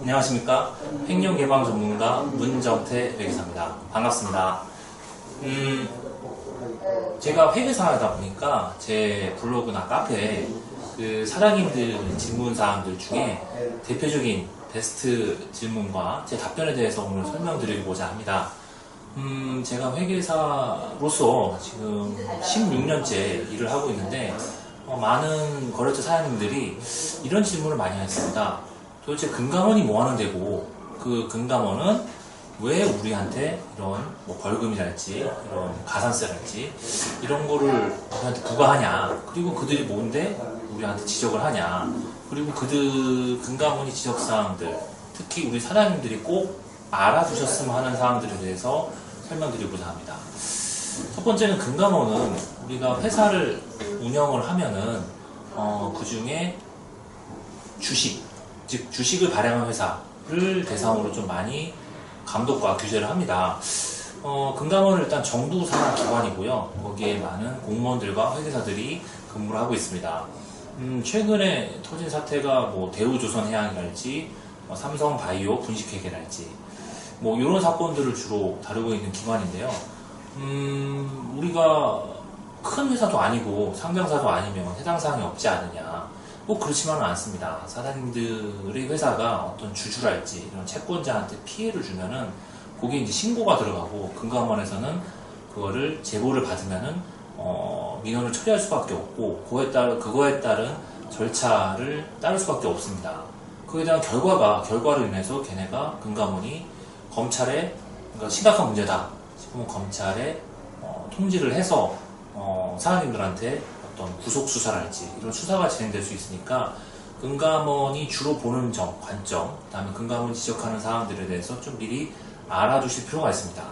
안녕하십니까. 횡령 개방 전문가 문정태 회계사입니다. 반갑습니다. 음, 제가 회계사다 보니까 제 블로그나 카페에 그 사장님들 질문 사항들 중에 대표적인 베스트 질문과 제 답변에 대해서 오늘 설명드리고자 합니다. 음, 제가 회계사로서 지금 16년째 일을 하고 있는데 어, 많은 거래처 사장님들이 이런 질문을 많이 했습니다. 도대체 금감원이 뭐 하는 데고 그 금감원은 왜 우리한테 이런 뭐 벌금이랄지 이런 가산세랄지 이런 거를 우리한테 부과하냐 그리고 그들이 뭔데 우리한테 지적을 하냐 그리고 그들 금감원이 지적사항들 특히 우리 사장님들이 꼭 알아두셨으면 하는 사항들에 대해서 설명드리고자 합니다. 첫 번째는 금감원은 우리가 회사를 운영을 하면은 어, 그 중에 주식, 즉 주식을 발행한 회사를 대상으로 좀 많이 감독과 규제를 합니다. 어, 금감원은 일단 정부 산하 기관이고요. 거기에 많은 공무원들과 회계사들이 근무를 하고 있습니다. 음, 최근에 터진 사태가 뭐 대우조선해양이랄지 뭐 삼성바이오 분식회계랄지 뭐 이런 사건들을 주로 다루고 있는 기관인데요. 음, 우리가 큰 회사도 아니고 상장사도 아니면 해당 사항이 없지 않느냐. 꼭 그렇지만은 않습니다. 사장님들의 회사가 어떤 주주랄지 이런 채권자한테 피해를 주면은 거기에 이제 신고가 들어가고 금감원에서는 그거를 제보를 받으면은 어, 민원을 처리할 수밖에 없고 그거에 따른 그거에 따른 절차를 따를 수밖에 없습니다. 그에 대한 결과가 결과로 인해서 걔네가 금감원이 검찰에 그러니까 심각한 문제다 싶으면 검찰에 어, 통지를 해서 어, 사장님들한테 어떤 구속 수사랄지 이런 수사가 진행될 수 있으니까 금감원이 주로 보는 점, 관점, 그다음에 금감원이 지적하는 사항들에 대해서 좀 미리 알아두실 필요가 있습니다.